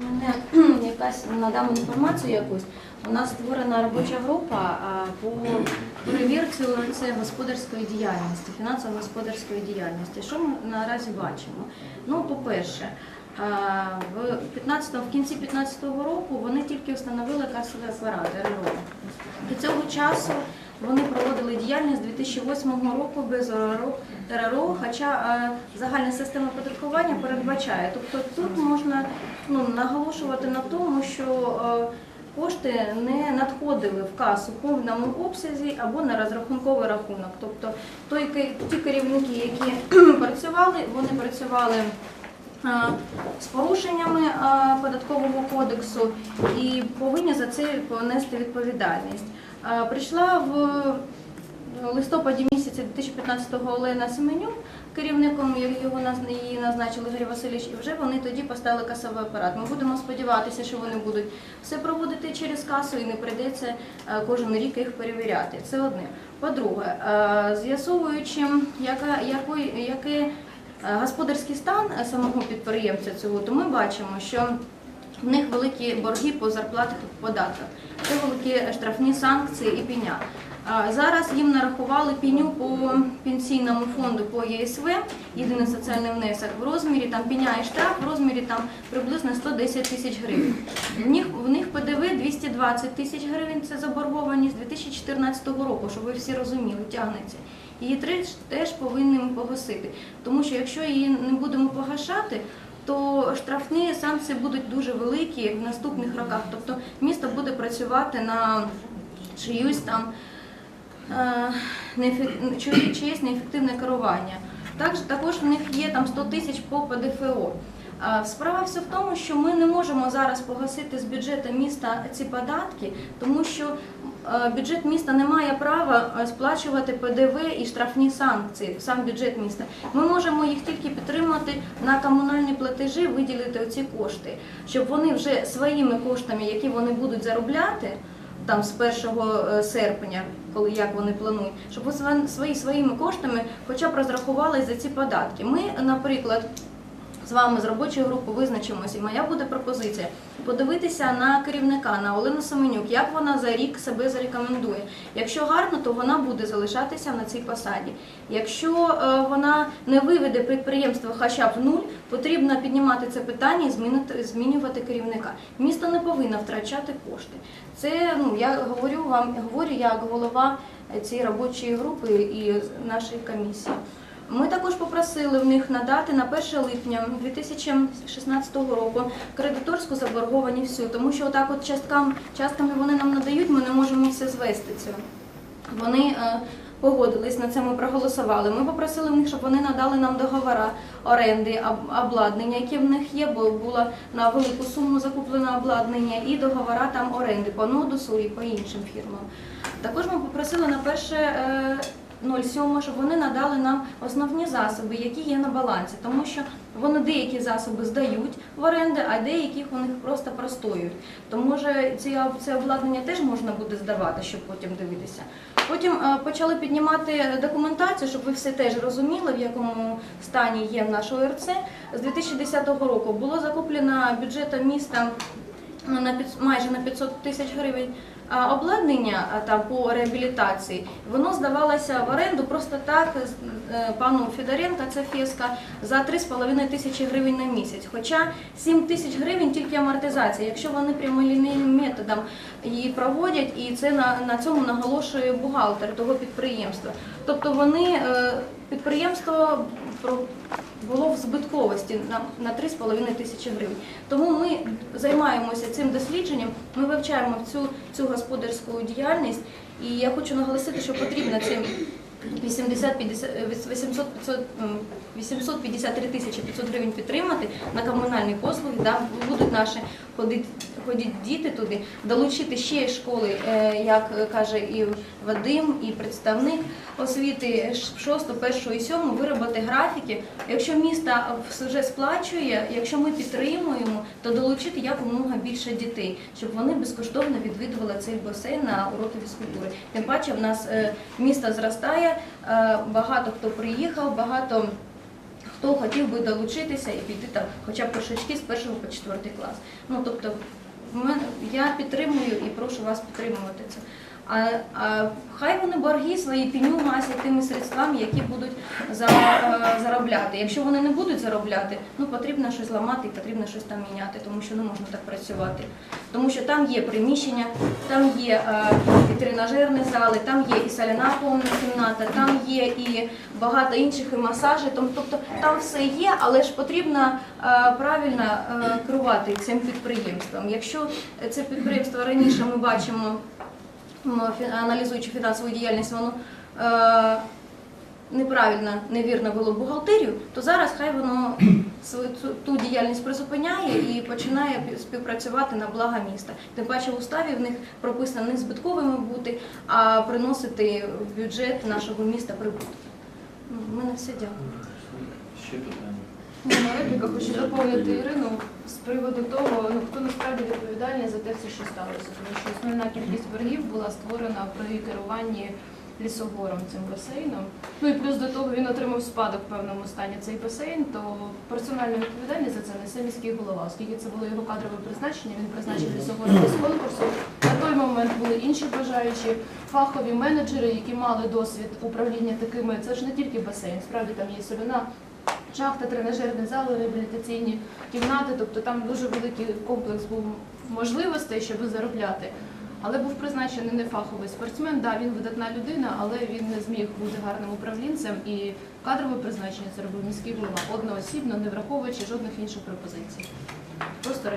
мене якась надам інформацію якусь. У нас створена робоча група по перевірці це господарської діяльності, фінансово-господарської діяльності. Що ми наразі бачимо? Ну, по-перше, в 15, в кінці 2015 року вони тільки встановили касовий апарат РРО. До цього часу вони проводили діяльність з 2008 року без РРО, хоча е, загальна система податкування передбачає. Тобто тут можна ну, наголошувати на тому, що е, кошти не надходили в касу в повному обсязі або на розрахунковий рахунок. Тобто той, ті керівники, які працювали, вони працювали е, з порушеннями податкового кодексу і повинні за це понести відповідальність. Прийшла в листопаді місяці 2015-го Олена Семенюк, керівником його її назначили Ігор Васильович, і вже вони тоді поставили касовий апарат. Ми будемо сподіватися, що вони будуть все проводити через касу і не прийдеться е, кожен рік їх перевіряти. Це одне. По-друге, е, з'ясовуючи, який, е, господарський стан самого підприємця цього, то ми бачимо, що в них великі борги по зарплатах і податках. Це великі штрафні санкції і пеня. Зараз їм нарахували пеню по пенсійному фонду по ЄСВ, єдиний соціальний внесок, в розмірі там пеня і штраф в розмірі там приблизно 110 тисяч гривень. В них, в ПДВ 220 тисяч гривень, це заборгованість 2014 року, щоб ви всі розуміли, тягнеться. Її теж, повинні погасити. Тому що якщо її не будемо погашати, то штрафні санкції будуть дуже великі в наступних роках. Тобто місто буде працювати на чиюсь там е, чиєсь неефективне керування. Також, також в них є там 100 тисяч по ПДФО. Справа все в тому, що ми не можемо зараз погасити з бюджету міста ці податки, тому що е, бюджет міста не має права е, сплачувати ПДВ і штрафні санкції, сам бюджет міста. Ми можемо їх тільки підтримати на комунальні платежі, виділити ці кошти, щоб вони вже своїми коштами, які вони будуть заробляти, там з 1 серпня, коли як вони планують, щоб свої своїми коштами хоча б розрахували за ці податки. Ми, наприклад, з вами з робочої групи визначимося. І моя буде пропозиція подивитися на керівника, на Олену Семенюк, як вона за рік себе зарекомендує. Якщо гарно, то вона буде залишатися на цій посаді. Якщо е, вона не виведе підприємство хоча б в нуль, потрібно піднімати це питання і змінити, змінювати керівника. Місто не повинно втрачати кошти. Це ну я говорю вам, говорю як голова цієї робочої групи і нашої комісії. Ми також попросили в них надати на 1 липня 2016 року кредиторську заборгованість всю, тому що отак от часткам, частками вони нам надають, ми не можемо все звести цього. Вони е, погодились на це, ми проголосували. Ми попросили в них, щоб вони надали нам договори оренди, об- обладнання, яке в них є, бо було на велику суму закуплено обладнання, і договори там оренди по Нодусу і по іншим фірмам. Також ми попросили на перше. Е, 07, щоб вони надали нам основні засоби, які є на балансі, тому що вони деякі засоби здають в оренду, а деяких них просто простоюють. То може ці, це обладнання теж можна буде здавати, щоб потім дивитися. Потім е, почали піднімати документацію, щоб ви все теж розуміли, в якому стані є наш ОРЦ. З 2010 року було закуплено бюджетом міста на майже на 500 тисяч гривень обладнання там по реабілітації. Воно здавалося в оренду просто так е, пану Федоренко, це феска, за 3,5 тисячі гривень на місяць. Хоча 7 тисяч гривень тільки амортизація. Якщо вони прямолінійним методом її проводять, і це на, на цьому наголошує бухгалтер того підприємства. Тобто вони е, підприємство було в збитковості на, на 3,5 тисячі гривень. Тому ми займаємося цим дослідженням, ми вивчаємо цю, цю господарську діяльність, і я хочу наголосити, що потрібно цим 80, 50, 800, 500, 853 тисячі 500 гривень підтримати на комунальні послуги, да, будуть наші ходити, ходити діти туди, долучити ще школи, е, як каже і Вадим, і представник освіти 6, 1 і 7, виробити графіки. Якщо місто вже сплачує, якщо ми підтримуємо, то долучити якомога більше дітей, щоб вони безкоштовно відвідували цей басейн на уроки фізкультури. Тим паче в нас е, місто зростає, е, багато хто приїхав, багато хто хотів би долучитися і піти там, хоча б трошечки з першого по четвертий клас. Ну тобто, я підтримую і прошу вас підтримувати це. А, а хай вони борги свої пеню гасять тими средствами, які будуть за, е, заробляти. Якщо вони не будуть заробляти, ну потрібно щось ламати, потрібно щось там міняти, тому що не можна так працювати. Тому що там є приміщення, там є е, і тренажерні зали, там є і соляна повна кімната, там є і багато інших і масажі. Тобто там все є, але ж потрібно е, правильно е, керувати цим підприємством. Якщо це підприємство раніше ми бачимо. М, аналізуючи фінансову діяльність, воно е, неправильно, невірно вело бухгалтерію, то зараз хай воно ту діяльність призупиняє і починає співпрацювати на благо міста. Тим паче в уставі в них прописано не збитковими бути, а приносити в бюджет нашого міста прибуток. Ну, мене все дякую. Ще питання. Ну, На репліка хочу доповнити Ірину з приводу того, ну хто насправді відповідальний за те все, що сталося. Тому що основна кількість боргів була створена при керуванні лісогором цим басейном. Ну і плюс до того він отримав спадок в певному стані цей басейн, то персональну відповідальність за це несе міський голова, оскільки це було його кадрове призначення, він призначив лісогором без конкурсу. На той момент були інші бажаючі фахові менеджери, які мали досвід управління такими. Це ж не тільки басейн, справді там є соляна шахта, тренажерні зали, реабілітаційні кімнати. Тобто там дуже великий комплекс був можливостей, щоб заробляти. Але був призначений не фаховий спортсмен. Да, він видатна людина, але він не зміг бути гарним управлінцем і кадрове призначення це робив міський голова одноосібно, не враховуючи жодних інших пропозицій. Просто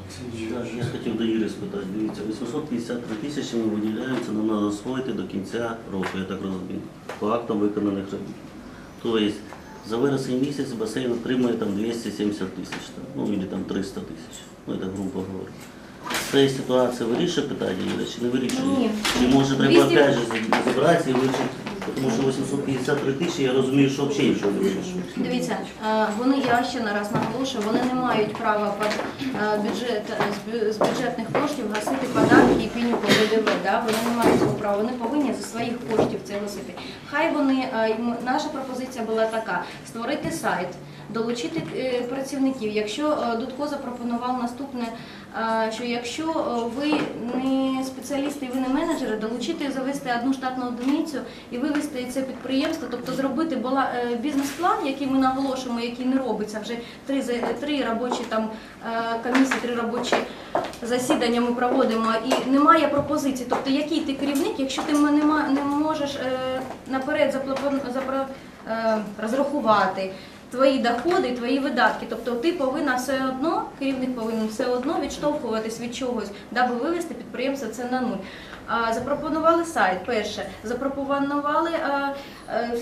Олексійович. Я хотів до Іри спитати. Дивіться, 853 тисячі ми виділяємося, нам треба освоїти до кінця року, я так розумію, по актам виконаних робіт. Тобто за вересень місяць басейн отримує там 270 тисяч, ну або там 300 тисяч, ну це грубо говоря. Це ситуація вирішує питання, чи не вирішує? Ні. Чи може треба 200 опять же забрати і вирішити, тому що 853 тисячі, я розумію, що взагалі нічого не вирішує. Дивіться, е, вони, я ще не раз наголошую, вони не мають права під е, бюджет, е, з бю- бюджетних коштів гасити податки і піню по ВДВ. Да? Вони не мають цього права, вони повинні за своїх коштів це гасити. Хай вони, е, м- наша пропозиція була така: створити сайт, долучити працівників. Якщо Дудко запропонував наступне, що якщо е, ви не спеціалісти ви не менеджери, долучити завести одну штатну одиницю і вивести це підприємство, тобто зробити е, бізнес-план, який ми наголошуємо, який не робиться вже три три робочі там е, комісії, три робочі засідання ми проводимо, і немає пропозицій. Тобто, який ти керівник, якщо ти не можеш наперед розрахувати. Твої доходи, твої видатки. Тобто ти повинна все одно, керівник повинен все одно відштовхуватись від чогось, даби вивести підприємство це на нуль. Запропонували сайт, перше, запропонували е,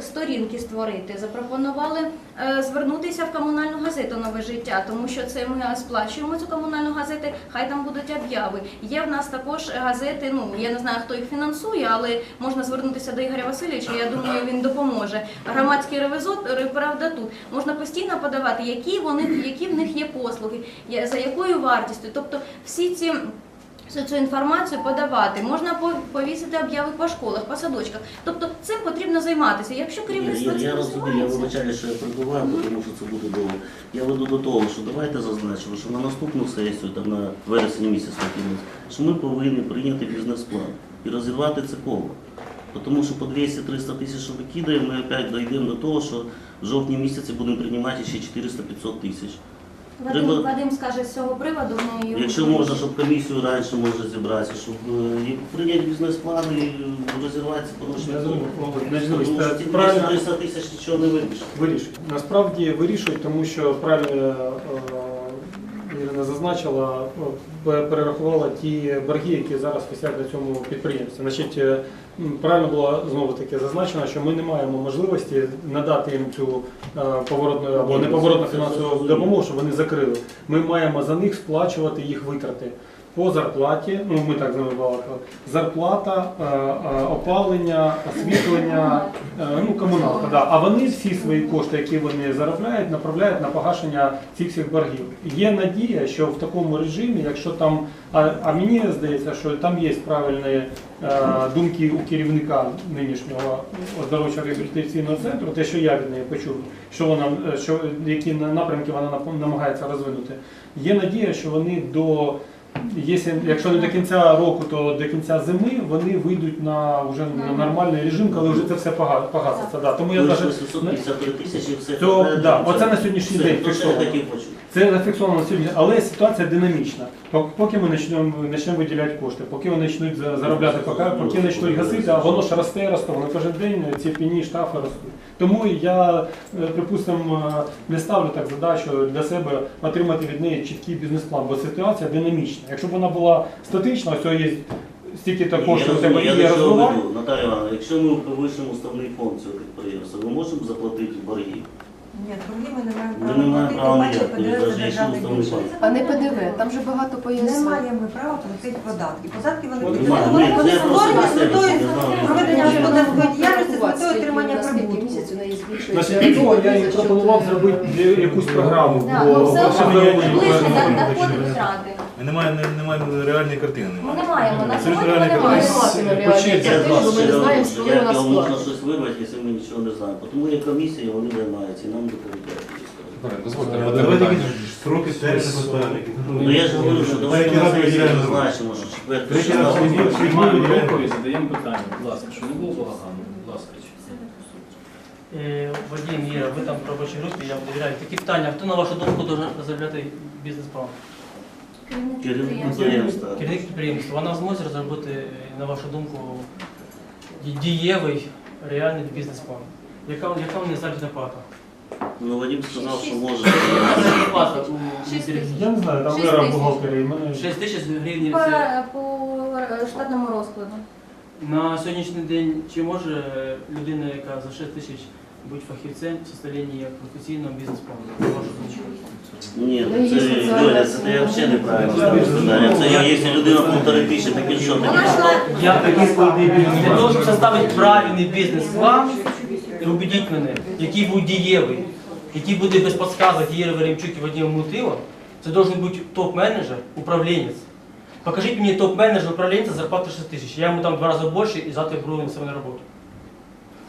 сторінки створити, запропонували е, звернутися в комунальну газету Нове життя, тому що це ми сплачуємо цю комунальну газету, хай там будуть обяви. Є в нас також газети, ну я не знаю, хто їх фінансує, але можна звернутися до Ігоря Васильовича, я думаю, він допоможе. Громадський ревізор, правда, тут можна постійно подавати, які вони, які в них є послуги, за якою вартістю. Тобто всі ці. Всю цю інформацію подавати, можна повісити обяви по школах, по садочках. Тобто цим потрібно займатися. Якщо керівництво я, я розумію, я вибачаю, що я прибуваю, тому що це буде довго. Я веду до того, що давайте зазначимо, що на наступну сесію, там на вересень місяць на що ми повинні прийняти бізнес-план і розірвати це коло. Тому що по 200-300 тисяч, викидаємо, ми опять дійдемо до того, що в жовтні місяці будемо приймати ще 400-500 тисяч. Вадим, треба- Вадим скаже з цього приводу. Ми його Якщо можна, щоб комісію раніше може зібратися, щоб е, і прийняти бізнес-план і розірватися, розірвати це порушення. Я думаю, Володь, не Тому дивись, що правильно 300 тисяч нічого не вирішить. вирішують. Насправді вирішують, тому що правильно е, Ірина зазначила, е, перерахувала ті борги, які зараз висять на цьому підприємстві. Значить, е, правильно було знову таки зазначено, що ми не маємо можливості надати їм цю е, поворотну або неповоротну фінансову допомогу, щоб вони закрили. Ми маємо за них сплачувати їх витрати. По зарплаті, ну ми так з ними балакали, зарплата, е, е, опалення, освітлення, е, ну комуналка. Да. А вони всі свої кошти, які вони заробляють, направляють на погашення цих всіх боргів. Є надія, що в такому режимі, якщо там, а, а мені здається, що там є правильні думки у керівника нинішнього оздоровчого реабілітаційного центру, те, що я від неї почув, що вона що які на- напрямки вона намагається розвинути. Є надія, що вони до Якщо, якщо не до кінця року, то до кінця зими вони вийдуть на вже на нормальний режим, коли вже це все пога- погаситься. Да. Тому я навіть 853 тисячі все. То, да, оце на сьогоднішній Все, день то, що я фіксовано. хотів почути. Це зафіксовано сьогодні, але ситуація динамічна. Поки ми почнемо, почнемо виділяти кошти, поки вони почнуть заробляти, поки, поки почнуть гасити, а воно ж росте, росте, воно кожен день ці пені штрафи ростуть. Тому я, е, припустимо, е, не ставлю так задачу для себе отримати від неї чіткий бізнес-план, бо ситуація динамічна. Якщо б вона була статична, ось є стільки то коштів у тебе є я до чого Наталія Івановна, якщо ми повишимо уставний фонд цього підприємства, ми можемо заплатити борги? Ні, борги ми не маємо Ми права не маємо права подивилися навіть якщо державний уставний бюджет. А не ПДВ, там же багато Не пояснень. маємо права платити податки. Податки вони я просто створені з себе метою знав. проведення господарської діяльності з метою отримання прибутку. місяць у неї збільшується? Значить, для цього я їй пропонував зробити якусь програму. Да, бо ну все одно ніяк не приблизно можна доходи втрати. Ми не маємо, не, не маємо реальної картини. Ми Немає. не маємо, на Абсолютно сьогодні ми не маємо. Платимо По реально черзі, за Я те, ми не знаємо, що як у нас його можна щось вирвати, якщо ми нічого не знаємо. Тому є комісія, вони займаються і нам доповідають. Дозвольте, Давайте питання. якісь строки терміни поставити. Ну я ж говорю, що давайте Які на ради сесії виділяємо? зазначимо, що четвертий шістнадцятий. виділяємо. Приймаємо задаємо питання. Будь ласка, що не було балагану. Будь ласка. Е, Вадим, Іра, ви там в робочій групі, я вам довіряю. Такі питання, хто на вашу думку должен розробляти бізнес-план? Керівник підприємства. підприємства. Керівник підприємства, вона зможе розробити, на вашу думку, дієвий, реальний бізнес-план. Яка, яка у неї заробітна плата? Ну Вадим сказав, що може. У. Я не знаю, там Вера і мене 6 тисяч гривень. По, Це по штатному розкладу. на сьогоднішній день чи може людина, яка за 6 тисяч бути фахівцем в составленні професійного бізнес-плану? Ні, Ну, це Доля, це ти взагалі неправильно ставиш. Це я- якщо людина полтори тисячі, так і що таке? Я для того, щоб составити правильний бізнес-план, убедіть мене, який буде дієвий, який буде без підказок Єри Веремчук і Вадима Мутила, це должен бути топ-менеджер, управлінець. Покажіть мені топ-менеджер управлінця зарплату 6 тисяч. Я йому дам два рази більше і завтра беру на себе на роботу.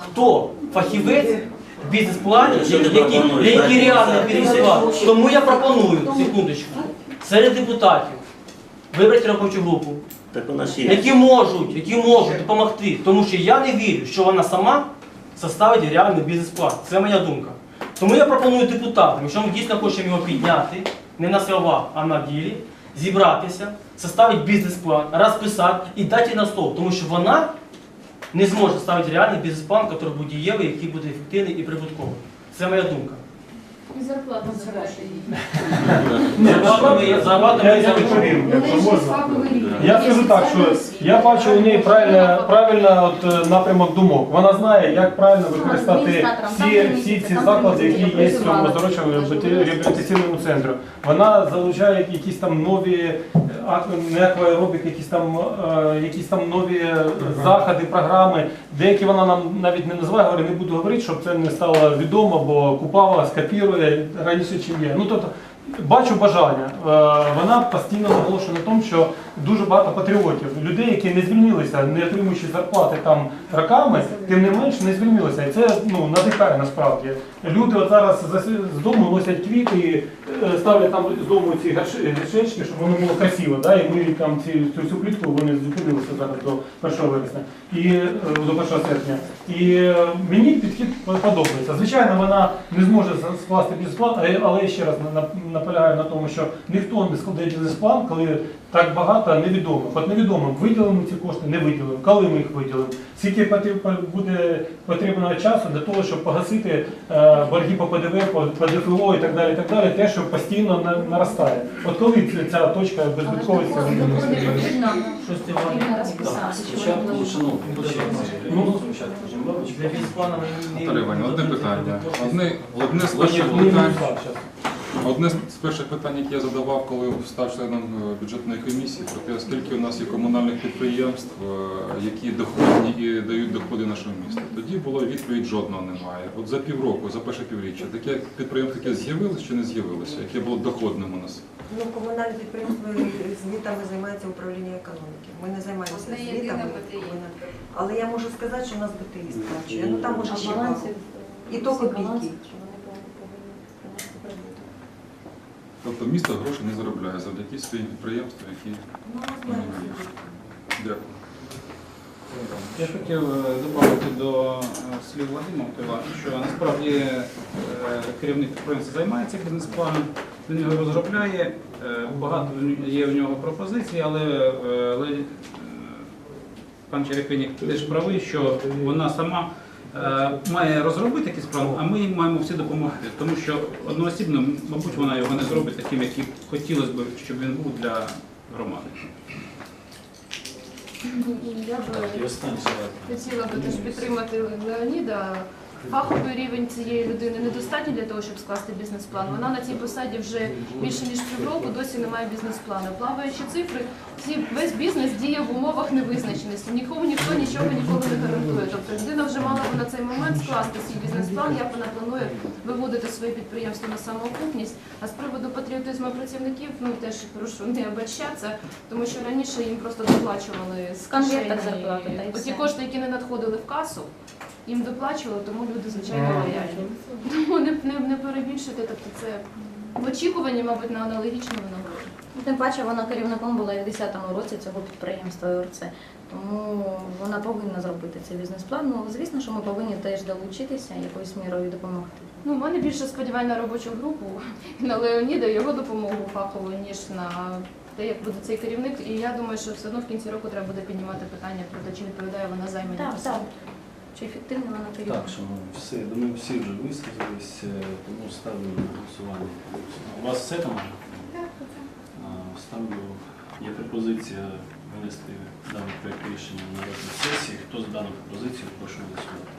Хто фахівець в бізнес-плані, який, який реальний бізнес-план? Тому я пропоную, секундочку, серед депутатів вибрати робочу групу, Так є. які можуть, які можуть допомогти. Тому що я не вірю, що вона сама составить реальний бізнес-план. Це моя думка. Тому я пропоную депутатам, якщо ми дійсно хочемо його підняти, не на словах, а на ділі, зібратися, составити бізнес-план, розписати і дати на стол. Тому що вона не зможе ставити реальний бізнес-план, який буде дієвий, який буде ефективний і прибутковий. Це моя думка. І зарплата її. зарплата ми- зарплату Я, скажу так, що. Я бачу у неї правильно, правильно от, е, напрямок думок. Вона знає, як правильно використати всі, всі ці заклади, які є в цьому оздоровчому реабілітаційному центру. Вона залучає якісь там нові е, ак- не акваеробік, якісь там, е, якісь там нові е, заходи, програми. Деякі вона нам навіть не називає, говорю, не буду говорити, щоб це не стало відомо, бо Купава скопірує раніше, чим є. Ну, тобто, Бачу бажання. Е, Вона постійно наголошує на тому, що дуже багато патріотів, людей, які не звільнилися, не отримуючи зарплати там роками, тим не менш не звільнилися. І це ну, надихає насправді. Люди от зараз з- дому носять квіти і е, ставлять там з дому ці горш- щоб воно було красиво. Да? І ми там ці, цю, цю плітку вони зупинилися зараз до 1 вересня і е, до 1 серпня. І е, мені підхід подобається. Звичайно, вона не зможе скласти бізнес-план, але- я ще раз на- на- наполягаю на тому, що ніхто не складає бізнес-план, коли так багато невідомих. От невідомо, виділимо ці кошти, не виділимо, коли ми їх виділимо, скільки буде потрібно часу для того, щоб погасити е, борги по ПДВ, по, ДФО і так далі, і так далі, те, що постійно наростає. От коли ця- точка шановні. Ну, одне питання. Одне, одне з перших питань. Одне з перших питань, які я задавав, коли став членом е, бюджетної комісії, про те, скільки у нас є комунальних підприємств, е, які доходні і дають доходи нашому місту. Тоді було відповідь жодного немає. От за півроку, за перше півріччя, таке підприємство, яке з'явилося чи не з'явилося, яке було доходним у нас. Ну, комунальне підприємство звітами займається управління економіки. Ми не займаємося звітами. Але я можу сказати, що у нас БТІ сплачує. Ну там може ще І то копійки. баланси, що вони повинні принести прибуток. Тобто місто гроші не заробляє завдяки своїм підприємствам, які Ну, дякую. Я хотів е, додати до е, слів Вадима Мотива, що насправді е, керівник підприємства займається бізнес-планом, він його розробляє, багато є в нього пропозицій, але Ле- пан Черепинік теж правий, що вона сама має розробити якийсь план, а ми їм маємо всі допомагати, тому що одноосібно, мабуть, вона його не зробить таким, яким хотілося б, щоб він був для громади. Я б І останнє слова. хотіла би теж підтримати Леоніда. Фаховий рівень цієї людини недостатній для того, щоб скласти бізнес-план. Вона на цій посаді вже більше ніж півроку, досі немає бізнес-плану. Плаваючі цифри, всі, весь бізнес діє в умовах невизначеності. Нікому ніхто нічого ніколи не гарантує. Тобто людина вже мала б на цей момент скласти свій бізнес-план, як вона планує виводити своє підприємство на самоокупність. А з приводу патріотизму працівників, ну теж прошу не обольщатися, тому що раніше їм просто доплачували з кишені. Оті кошти, які не надходили в касу, їм доплачували, тому люди звичайно лояльні. Тому не, не, не перебільшуйте, тобто це в очікуванні, мабуть, на аналогічну винагороду. Тим паче вона керівником була і в 10-му році цього підприємства ОРЦ. Тому вона повинна зробити цей бізнес-план. Ну, звісно, що ми повинні теж долучитися якоюсь мірою допомогти. Ну, у мене більше сподівань на робочу групу на Леоніда, його допомогу фахову, ніж на те, як буде цей керівник. І я думаю, що все одно в кінці року треба буде піднімати питання про те, чи відповідає вона займаній Так, так. Чи ефективна вона тоді? Так, шановні, все, я думаю, всі вже висказались, е, тому ставлю на голосування. У вас все там? А, Ставлю, є пропозиція винести даний проект рішення на розгляд сесії. Хто за дану пропозицію, прошу голосувати.